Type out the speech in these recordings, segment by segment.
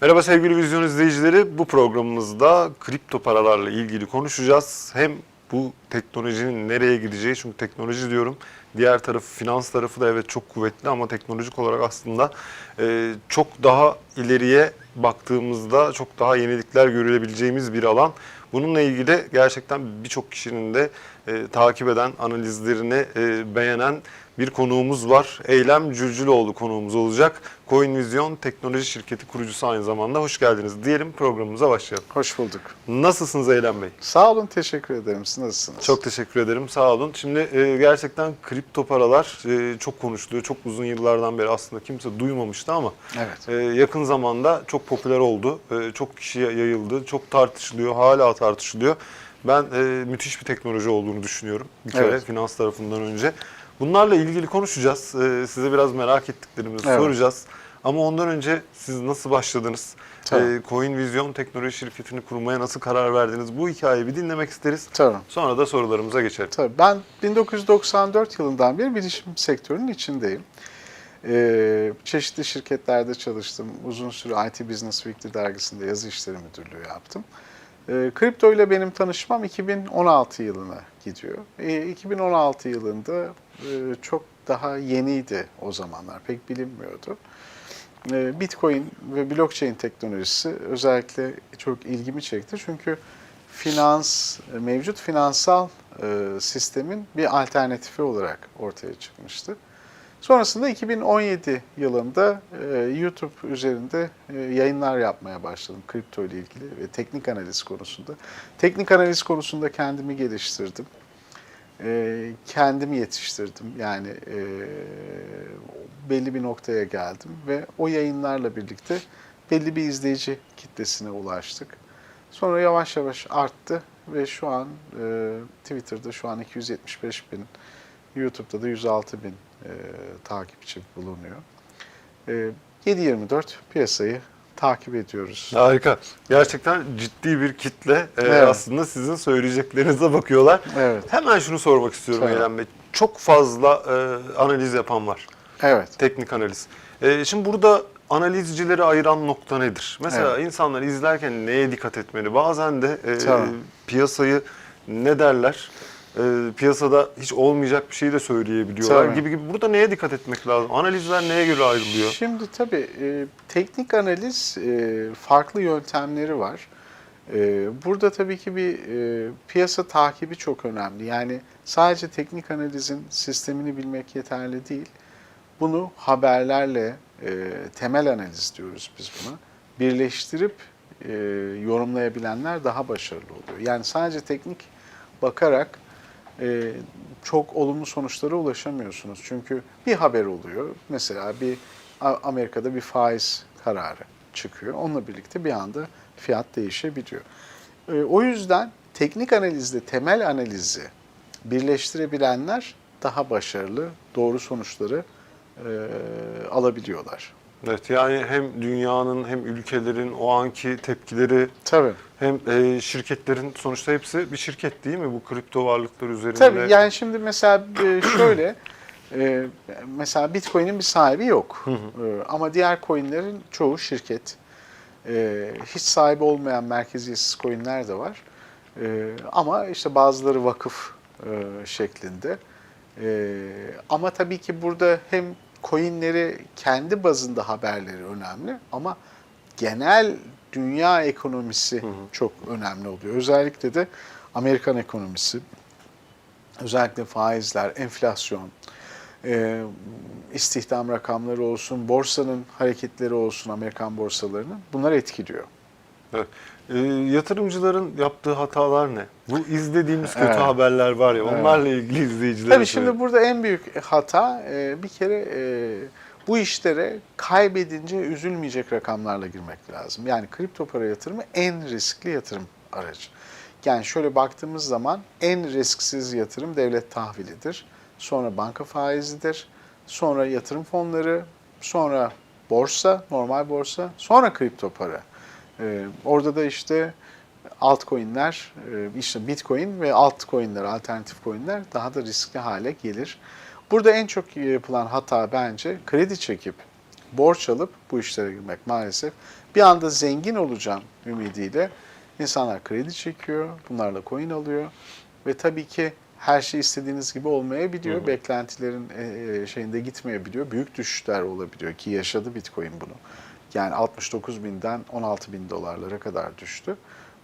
Merhaba sevgili vizyon izleyicileri. Bu programımızda kripto paralarla ilgili konuşacağız. Hem bu teknolojinin nereye gideceği, çünkü teknoloji diyorum. Diğer tarafı, finans tarafı da evet çok kuvvetli ama teknolojik olarak aslında e, çok daha ileriye baktığımızda çok daha yenilikler görülebileceğimiz bir alan. Bununla ilgili gerçekten birçok kişinin de e, takip eden, analizlerini e, beğenen bir konuğumuz var. Eylem Cülcüloğlu konuğumuz olacak. CoinVision teknoloji şirketi kurucusu aynı zamanda. Hoş geldiniz diyelim programımıza başlayalım. Hoş bulduk. Nasılsınız Eylem Bey? Sağ olun, teşekkür ederim. Siz nasılsınız? Çok teşekkür ederim. Sağ olun. Şimdi e, gerçekten kripto paralar e, çok konuşuluyor. Çok uzun yıllardan beri aslında kimse duymamıştı ama Evet. e, yakın zamanda çok popüler oldu. E, çok kişiye yayıldı. Çok tartışılıyor. Hala tartışılıyor. Ben e, müthiş bir teknoloji olduğunu düşünüyorum. Bir kere Evet. finans tarafından önce. Bunlarla ilgili konuşacağız. E, size biraz merak ettiklerimizi Evet. soracağız. Ama ondan önce siz nasıl başladınız? Tamam. E, CoinVision teknoloji şirketini kurmaya nasıl karar verdiniz? Bu hikayeyi bir dinlemek isteriz. Tamam. Sonra da sorularımıza geçelim. Tabii ben 1994 yılından beri bilişim sektörünün içindeyim. Ee, çeşitli şirketlerde çalıştım. Uzun süre IT Business Weekly dergisinde yazı işleri müdürlüğü yaptım. Ee, kripto ile benim tanışmam 2016 yılına gidiyor. Ee, 2016 yılında e, çok daha yeniydi o zamanlar. Pek bilinmiyordu. Ee, Bitcoin ve blockchain teknolojisi özellikle çok ilgimi çekti. Çünkü finans, mevcut finansal e, sistemin bir alternatifi olarak ortaya çıkmıştı. Sonrasında 2017 yılında e, YouTube üzerinde e, yayınlar yapmaya başladım kripto ile ilgili ve teknik analiz konusunda. Teknik analiz konusunda kendimi geliştirdim. E, kendimi yetiştirdim. Yani e, belli bir noktaya geldim ve o yayınlarla birlikte belli bir izleyici kitlesine ulaştık. Sonra yavaş yavaş arttı ve şu an e, Twitter'da şu an 275 bin, YouTube'da da 106 bin e, takipçi bulunuyor. E, 7-24 piyasayı takip ediyoruz. Harika. Gerçekten ciddi bir kitle e, Evet. aslında sizin söyleyeceklerinize bakıyorlar. Evet. Hemen şunu sormak istiyorum Tamam. Eylem Bey. Çok fazla e, analiz yapan var. Evet. Teknik analiz. E, şimdi burada analizcileri ayıran nokta nedir? Mesela insanlar izlerken neye dikkat etmeli? Bazen de e, Tamam. piyasayı ne derler? E, piyasada hiç olmayacak bir şey de söyleyebiliyorlar Tabii. gibi gibi. Burada neye dikkat etmek lazım? Analizler neye göre ayrılıyor? Şimdi tabii e, teknik analiz e, farklı yöntemleri var. E, burada tabii ki bir e, piyasa takibi çok önemli. Yani sadece teknik analizin sistemini bilmek yeterli değil. Bunu haberlerle, e, temel analiz diyoruz biz buna, birleştirip e, yorumlayabilenler daha başarılı oluyor. Yani sadece teknik bakarak e, çok olumlu sonuçlara ulaşamıyorsunuz. Çünkü bir haber oluyor. Mesela bir Amerika'da bir faiz kararı çıkıyor. Onunla birlikte bir anda fiyat değişebiliyor. E, o yüzden teknik analizle temel analizi birleştirebilenler daha başarılı, doğru sonuçları e, alabiliyorlar. Evet yani hem dünyanın hem ülkelerin o anki tepkileri Tabii. hem e, şirketlerin sonuçta hepsi bir şirket değil mi bu kripto varlıklar üzerinde? Tabii yani şimdi mesela e, şöyle e, mesela Bitcoin'in bir sahibi yok. E, Ama diğer coinlerin çoğu şirket. E, Hiç sahibi olmayan merkeziyetsiz coinler de var. E, Ama işte bazıları vakıf e, şeklinde. E, Ama tabii ki burada hem coinleri kendi bazında haberleri önemli ama genel dünya ekonomisi çok önemli oluyor. Özellikle de Amerikan ekonomisi, özellikle faizler, enflasyon, e, istihdam rakamları olsun, borsanın hareketleri olsun Amerikan borsalarının bunlar etkiliyor. Evet. E, yatırımcıların yaptığı hatalar ne? Bu izlediğimiz kötü Evet. haberler var ya Evet. onlarla ilgili izleyicilere Tabii şimdi burada en büyük hata e, bir kere e, bu işlere kaybedince üzülmeyecek rakamlarla girmek lazım. Yani kripto para yatırımı en riskli yatırım aracı. Yani şöyle baktığımız zaman en risksiz yatırım devlet tahvilidir. Sonra banka faizidir. Sonra yatırım fonları, sonra borsa, normal borsa, sonra kripto para. Ee, orada da işte altcoin'ler, e, işte Bitcoin ve altcoin'ler, alternatif coin'ler daha da riskli hale gelir. Burada en çok yapılan hata bence kredi çekip borç alıp bu işlere girmek maalesef. Bir anda zengin olacağım ümidiyle insanlar kredi çekiyor, bunlarla coin alıyor ve tabii ki her şey istediğiniz gibi olmayabiliyor. Hı hı. Beklentilerin e, e, şeyinde gitmeyebiliyor. Büyük düşüşler olabiliyor ki yaşadı Bitcoin bunu. Yani 69 binden 16 bin dolarlara kadar düştü.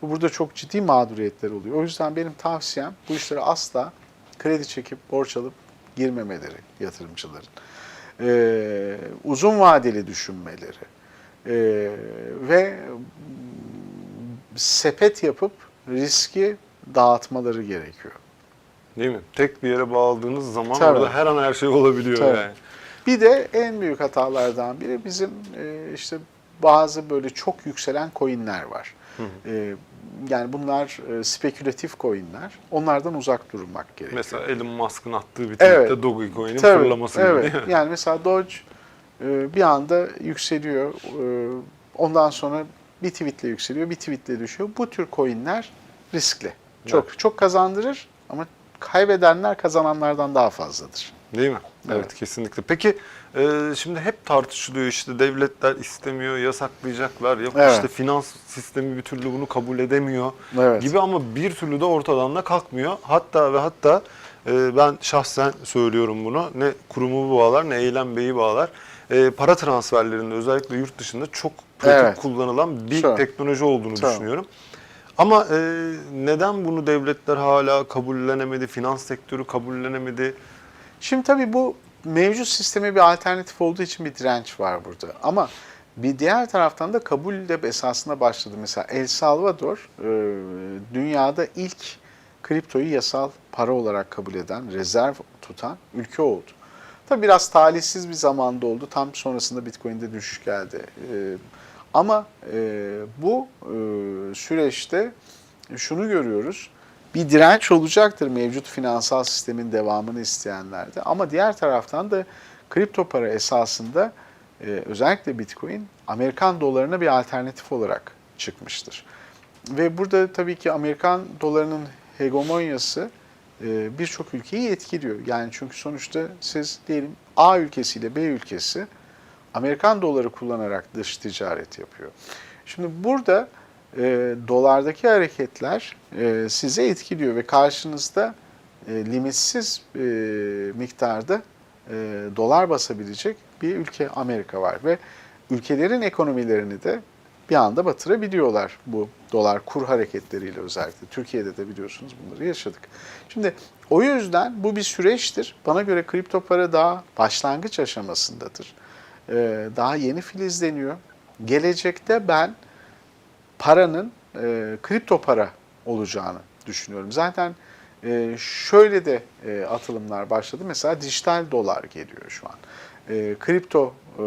Bu burada çok ciddi mağduriyetler oluyor. O yüzden benim tavsiyem bu işlere asla kredi çekip borç alıp girmemeleri yatırımcıların. Ee, uzun vadeli düşünmeleri Ee, ve sepet yapıp riski dağıtmaları gerekiyor. Değil mi? Tek bir yere bağladığınız zaman Tabii. orada her an her şey olabiliyor Tabii. yani. Bir de en büyük hatalardan biri bizim e, işte bazı böyle çok yükselen coinler var. E, yani bunlar e, spekülatif coinler. Onlardan uzak durmak gerekiyor. Mesela Elon Musk'ın attığı bir tweette Evet. Dogecoin'in fırlaması gibi evet. değil mi? Yani mesela Doge e, bir anda yükseliyor. e, Ondan sonra bir tweetle yükseliyor, bir tweetle düşüyor. Bu tür coinler riskli. Çok çok kazandırır ama kaybedenler kazananlardan daha fazladır. Değil mi? Evet, kesinlikle. Peki e, şimdi hep tartışılıyor işte devletler istemiyor, yasaklayacaklar. Yok Evet. işte finans sistemi bir türlü bunu kabul edemiyor Evet. gibi ama bir türlü de ortadan da kalkmıyor. Hatta ve hatta e, ben şahsen söylüyorum bunu. Ne kurumu bağlar ne eylem beyi bağlar. E, para transferlerinde özellikle yurt dışında çok pratik Evet. kullanılan bir Çok. teknoloji olduğunu Çok. düşünüyorum. Ama e, neden bunu devletler hala kabullenemedi, finans sektörü kabullenemedi? Şimdi tabii bu mevcut sisteme bir alternatif olduğu için bir direnç var burada. Ama bir diğer taraftan da kabul de esasında başladı. Mesela El Salvador e, dünyada ilk kriptoyu yasal para olarak kabul eden, rezerv tutan ülke oldu. Tabii biraz talihsiz bir zamanda oldu. Tam sonrasında Bitcoin'de düşüş geldi. E, ama e, bu süreçte şunu görüyoruz. Bir direnç olacaktır mevcut finansal sistemin devamını isteyenlerde. Ama diğer taraftan da kripto para esasında e, özellikle Bitcoin Amerikan dolarına bir alternatif olarak çıkmıştır. Ve burada tabii ki Amerikan dolarının hegemonyası e, birçok ülkeyi etkiliyor. Yani çünkü sonuçta siz diyelim A ülkesiyle B ülkesi Amerikan doları kullanarak dış ticaret yapıyor. Şimdi burada e, dolardaki hareketler e, size etkiliyor ve karşınızda e, limitsiz e, miktarda e, dolar basabilecek bir ülke Amerika var ve ülkelerin ekonomilerini de bir anda batırabiliyorlar bu dolar kur hareketleriyle özellikle. Türkiye'de de biliyorsunuz bunları yaşadık. Şimdi o yüzden bu bir süreçtir. Bana göre kripto para daha başlangıç aşamasındadır. Ee, daha yeni filizleniyor. Gelecekte ben paranın e, kripto para olacağını düşünüyorum. Zaten e, şöyle de e, atılımlar başladı. Mesela dijital dolar geliyor şu an. E, kripto e,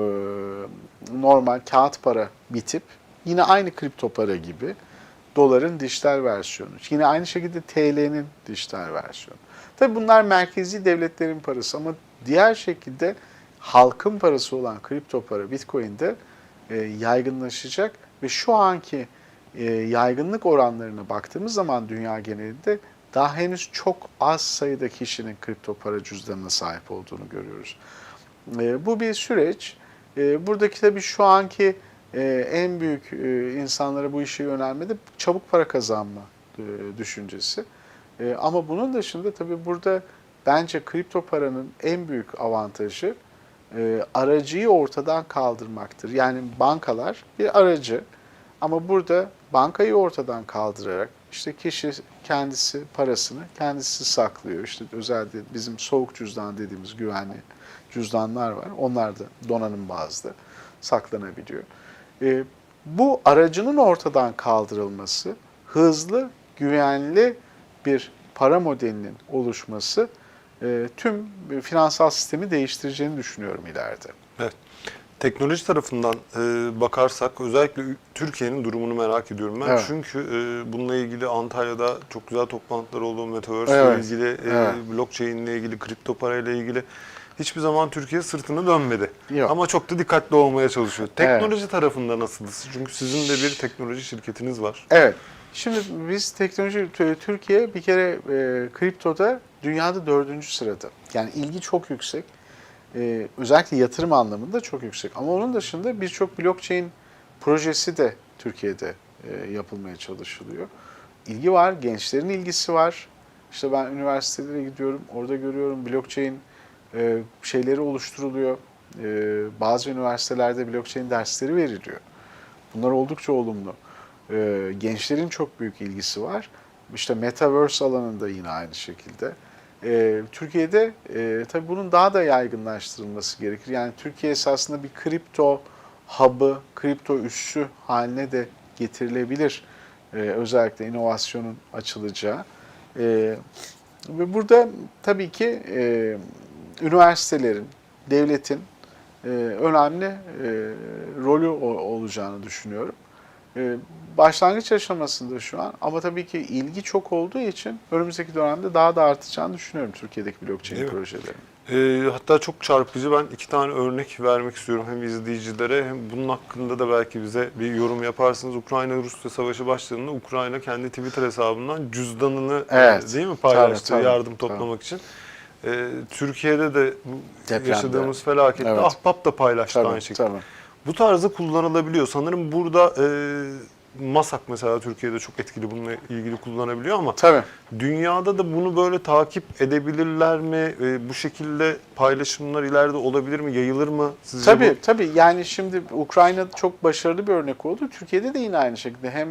normal kağıt para bitip yine aynı kripto para gibi doların dijital versiyonu. Yine aynı şekilde TL'nin dijital versiyonu. Tabii bunlar merkezi devletlerin parası ama diğer şekilde halkın parası olan kripto para Bitcoin'de e, yaygınlaşacak ve şu anki yaygınlık oranlarına baktığımız zaman dünya genelinde daha henüz çok az sayıda kişinin kripto para cüzdanına sahip olduğunu görüyoruz. E, bu bir süreç. E, buradaki tabii şu anki e, en büyük e, insanlara bu işe yönelmede çabuk para kazanma e, düşüncesi. E, ama bunun dışında tabii burada bence kripto paranın en büyük avantajı e, aracıyı ortadan kaldırmaktır. Yani bankalar bir aracı ama burada bankayı ortadan kaldırarak işte kişi kendisi parasını kendisi saklıyor. İşte özellikle bizim soğuk cüzdan dediğimiz güvenli cüzdanlar var. Onlar da donanım bazlı saklanabiliyor. E, bu aracının ortadan kaldırılması, hızlı, güvenli bir para modelinin oluşması e, tüm finansal sistemi değiştireceğini düşünüyorum ileride. Evet. Teknoloji tarafından e, bakarsak özellikle Türkiye'nin durumunu merak ediyorum ben. Evet. Çünkü e, bununla ilgili Antalya'da çok güzel toplantılar oldu. Metaverse ile Evet. ilgili, e, Evet. blockchain ile ilgili, kripto para ile ilgili hiçbir zaman Türkiye sırtını dönmedi. Yok. Ama çok da dikkatli olmaya çalışıyor. Teknoloji tarafında nasılsınız? Çünkü sizin de bir teknoloji şirketiniz var. Evet. Şimdi biz teknoloji Türkiye bir kere e, kriptoda dünyada dördüncü sırada. Yani ilgi çok yüksek. E, özellikle yatırım anlamında çok yüksek. Ama onun dışında birçok blockchain projesi de Türkiye'de e, yapılmaya çalışılıyor. İlgi var, gençlerin ilgisi var. İşte ben üniversitelere gidiyorum, orada görüyorum blockchain e, şeyleri oluşturuluyor. E, bazı üniversitelerde blockchain dersleri veriliyor. Bunlar oldukça olumlu. E, gençlerin çok büyük ilgisi var. İşte metaverse alanında yine aynı şekilde. E, Türkiye'de e, tabii bunun daha da yaygınlaştırılması gerekir. Yani Türkiye esasında bir kripto hub'ı, kripto üssü haline de getirilebilir. E, özellikle inovasyonun açılacağı. E, ve burada tabii ki e, üniversitelerin, devletin e, önemli e, rolü o- olacağını düşünüyorum. E, başlangıç aşamasında şu an ama tabii ki ilgi çok olduğu için önümüzdeki dönemde daha da artacağını düşünüyorum Türkiye'deki blockchain projelerin. Ee, hatta çok çarpıcı ben iki tane örnek vermek istiyorum hem izleyicilere hem bunun hakkında da belki bize bir yorum yaparsınız. Ukrayna-Rusya savaşı başladığında Ukrayna kendi Twitter hesabından cüzdanını Evet. e, değil mi paylaştı Tabii, tabii, yardım toplamak için. Ee, Türkiye'de de Depremde. yaşadığımız felakette Evet. Ahbap da paylaştı Tabii, aynı şekilde. tabii. Bu tarzda kullanılabiliyor. Sanırım burada e, MASAK mesela Türkiye'de çok etkili bununla ilgili kullanabiliyor ama Tabii. Dünyada da bunu böyle takip edebilirler mi? Ee, bu şekilde paylaşımlar ileride olabilir mi? Yayılır mı? Sizce Tabii bu? tabii yani şimdi Ukrayna çok başarılı bir örnek oldu. Türkiye'de de yine aynı şekilde hem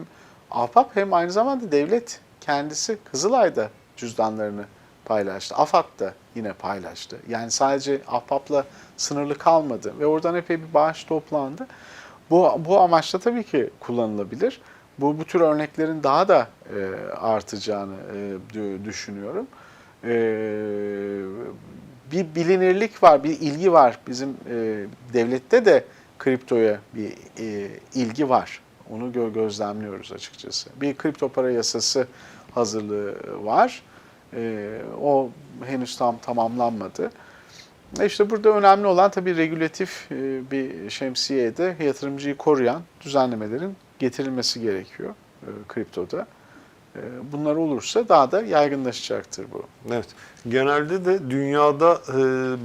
AFAP hem aynı zamanda devlet kendisi Kızılay'da cüzdanlarını paylaştı. AFAD da yine paylaştı. Yani sadece AFAP'la sınırlı kalmadı ve oradan epey bir bağış toplandı. Bu, bu amaçla tabii ki kullanılabilir. Bu, bu tür örneklerin daha da e, artacağını e, dü- düşünüyorum. E, bir bilinirlik var, bir ilgi var. Bizim e, devlette de kriptoya bir e, ilgi var. Onu gö- gözlemliyoruz açıkçası. Bir kripto para yasası hazırlığı var. E, o henüz tam tamamlanmadı. E İşte burada önemli olan tabii regülatif e, bir şemsiyede yatırımcıyı koruyan düzenlemelerin getirilmesi gerekiyor e, kriptoda. E, Bunlar olursa daha da yaygınlaşacaktır bu. Evet. Genelde de dünyada e,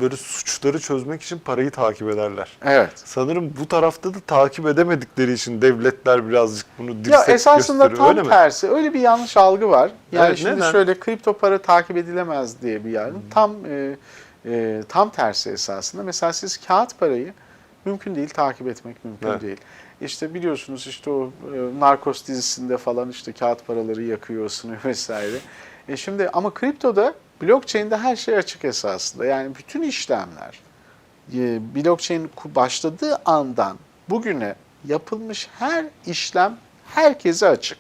böyle suçları çözmek için parayı takip ederler. Evet. Sanırım bu tarafta da takip edemedikleri için devletler birazcık bunu dirsek Ya esasında gösteriyor. tam öyle mi? tersi. Öyle bir yanlış algı var. Yani Evet, şimdi neden? şöyle kripto para takip edilemez diye bir yargı. Tam e, e, tam tersi esasında. Mesela siz kağıt parayı mümkün değil takip etmek mümkün Evet. değil. İşte biliyorsunuz işte o e, Narcos dizisinde falan işte kağıt paraları yakıyor, ısınıyor vesaire. E şimdi ama kriptoda blockchain'de her şey açık esasında. Yani bütün işlemler e, blockchain başladığı andan bugüne yapılmış her işlem herkese açık.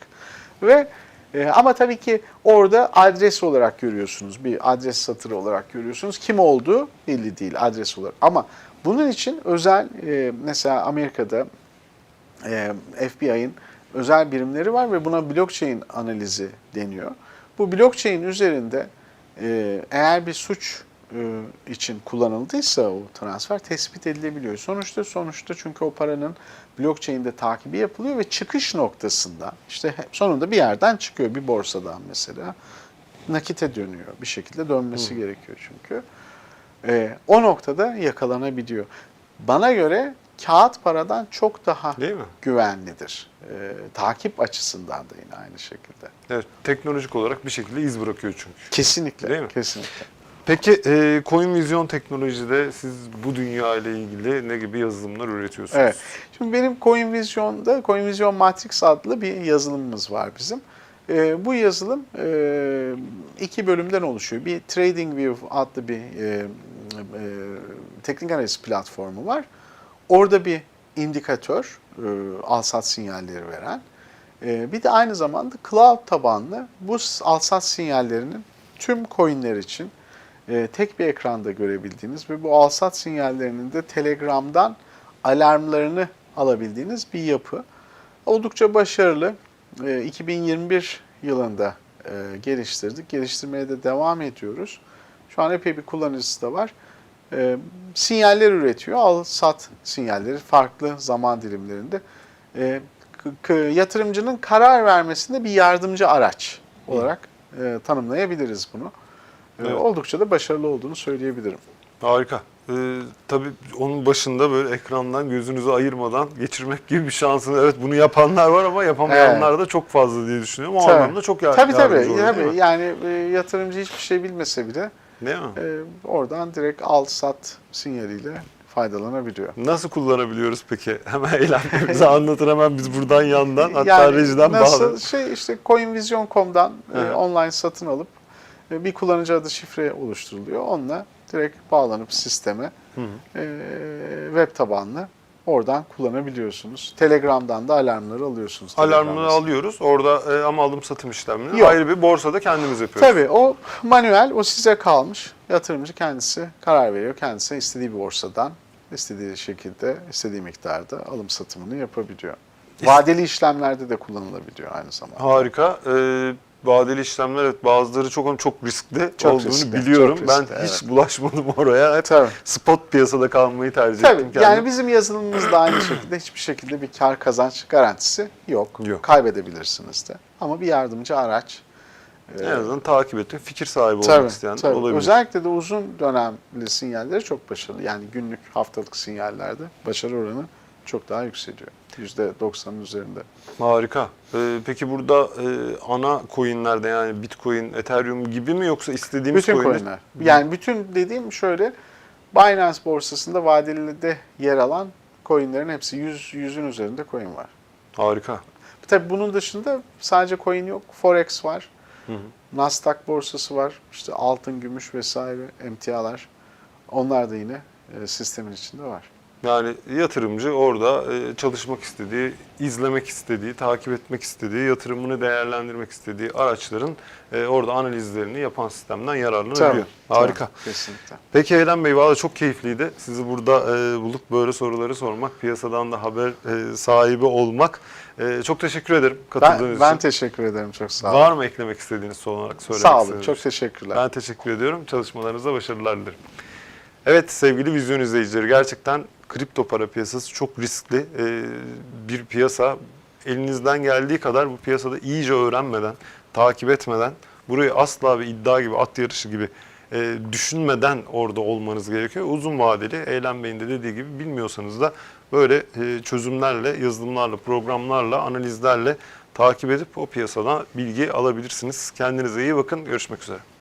Ve e, ama tabii ki orada adres olarak görüyorsunuz. Bir adres satırı olarak görüyorsunuz. Kim olduğu belli değil adres olarak. Ama bunun için özel e, mesela Amerika'da e, FBI'ın özel birimleri var ve buna blockchain analizi deniyor. Bu blockchain üzerinde e, eğer bir suç e, için kullanıldıysa o transfer tespit edilebiliyor. Sonuçta sonuçta çünkü o paranın blockchain'de takibi yapılıyor ve çıkış noktasında işte sonunda bir yerden çıkıyor bir borsadan mesela nakite dönüyor bir şekilde dönmesi gerekiyor çünkü. E, o noktada yakalanabiliyor. Bana göre kağıt paradan çok daha Değil mi? güvenlidir. E, takip açısından da yine aynı şekilde. Evet, teknolojik olarak bir şekilde iz bırakıyor çünkü. Kesinlikle. Değil mi? Kesinlikle. Peki e, Coin Vision teknolojide siz bu dünya ile ilgili ne gibi yazılımlar üretiyorsunuz? Evet. Şimdi benim CoinVision'da CoinVision Matrix adlı bir yazılımımız var bizim. E, bu yazılım e, iki bölümden oluşuyor. Bir TradingView adlı bir e, teknik analiz platformu var. Orada bir indikatör, e, al-sat sinyalleri veren. E, bir de aynı zamanda cloud tabanlı bu al-sat sinyallerinin tüm coinler için e, tek bir ekranda görebildiğiniz ve bu al-sat sinyallerinin de Telegram'dan alarmlarını alabildiğiniz bir yapı. Oldukça başarılı. E, 2021 yılında e, geliştirdik. Geliştirmeye de devam ediyoruz. Şu an epey bir kullanıcısı da var. E, sinyaller üretiyor. Al-sat sinyalleri farklı zaman dilimlerinde. E, yatırımcının karar vermesinde bir yardımcı araç olarak e, tanımlayabiliriz bunu. E, Evet. Oldukça da başarılı olduğunu söyleyebilirim. Harika. Ee, tabii onun başında böyle ekrandan gözünüzü ayırmadan geçirmek gibi bir şansınız. Evet bunu yapanlar var ama yapamayanlar da çok fazla diye düşünüyorum. O Tabii. anlamda çok yar- Tabii yardımcı tabii. oluyor, tabii. mi? Yani e, yatırımcı hiçbir şey bilmese bile Değil mi? e, oradan direkt al sat sinyaliyle faydalanabiliyor. Nasıl kullanabiliyoruz peki? Hemen eğlenmemizi anlatın hemen biz buradan yandan hatta Yani rejiden nasıl bağlı. şey işte coinvision.com'dan e, online satın alıp e, bir kullanıcı adı şifre oluşturuluyor. Onunla direkt bağlanıp sisteme Hı hı. e, web tabanlı oradan kullanabiliyorsunuz. Telegram'dan da alarmları alıyorsunuz. Alarmını alıyoruz orada e, ama alım satım işlemini Yok. ayrı bir borsada kendimiz yapıyoruz. Tabii o manuel, o size kalmış. Yatırımcı kendisi karar veriyor. Kendisi istediği bir borsadan, istediği şekilde, istediği miktarda alım satımını yapabiliyor. Vadeli işlemlerde de kullanılabiliyor aynı zamanda. Harika. Ee, vadeli işlemler evet bazıları çok çok riskli Çok olduğunu riskli, biliyorum. çok ben riskli, hiç evet. bulaşmadım oraya. Hep Tabii. spot piyasada kalmayı tercih Tabii. ettim Yani kendim. bizim yazılımımız da aynı şekilde hiçbir şekilde bir kar kazanç garantisi yok. Yok. Kaybedebilirsiniz de. Ama bir yardımcı araç. En azından takip ettim. Fikir sahibi Tabii, olmak isteyen tabii. olabilir. Özellikle de uzun dönemli sinyalleri çok başarılı. Yani günlük, haftalık sinyallerde başarı oranı çok daha yükseliyor. %90'ın üzerinde. Harika. Ee, peki burada e, ana coinlerde yani Bitcoin, Ethereum gibi mi yoksa istediğimiz Bütün coinler? coinler. Yani bütün dediğim şöyle Binance borsasında vadelide yer alan coinlerin hepsi 100 yüzün üzerinde coin var. Harika. Tabii bunun dışında sadece coin yok. Forex var. Hı hı. Nasdaq borsası var. İşte altın, gümüş vesaire emtialar. Onlar da yine e, sistemin içinde var. Yani yatırımcı orada e, çalışmak istediği, izlemek istediği, takip etmek istediği, yatırımını değerlendirmek istediği araçların e, orada analizlerini yapan sistemden yararlanabiliyor. Harika. Tabii, kesinlikle. Peki Eylem Bey valla çok keyifliydi. Sizi burada e, bulup böyle soruları sormak, piyasadan da haber sahibi olmak. Çok teşekkür ederim katıldığınız Ben, ben için. teşekkür ederim. Çok sağ olun. Var mı eklemek istediğiniz son olarak söylemek Sağ olun. Çok teşekkürler. Ben teşekkür ediyorum. Çalışmalarınıza başarılar dilerim. Evet sevgili vizyon izleyicileri gerçekten kripto para piyasası çok riskli ee, bir piyasa. Elinizden geldiği kadar bu piyasada iyice öğrenmeden, takip etmeden, burayı asla bir iddia gibi, at yarışı gibi e, düşünmeden orada olmanız gerekiyor. Uzun vadeli, Eylem Bey'in de dediği gibi bilmiyorsanız da böyle e, çözümlerle, yazılımlarla, programlarla, analizlerle takip edip o piyasadan bilgi alabilirsiniz. Kendinize iyi bakın. Görüşmek üzere.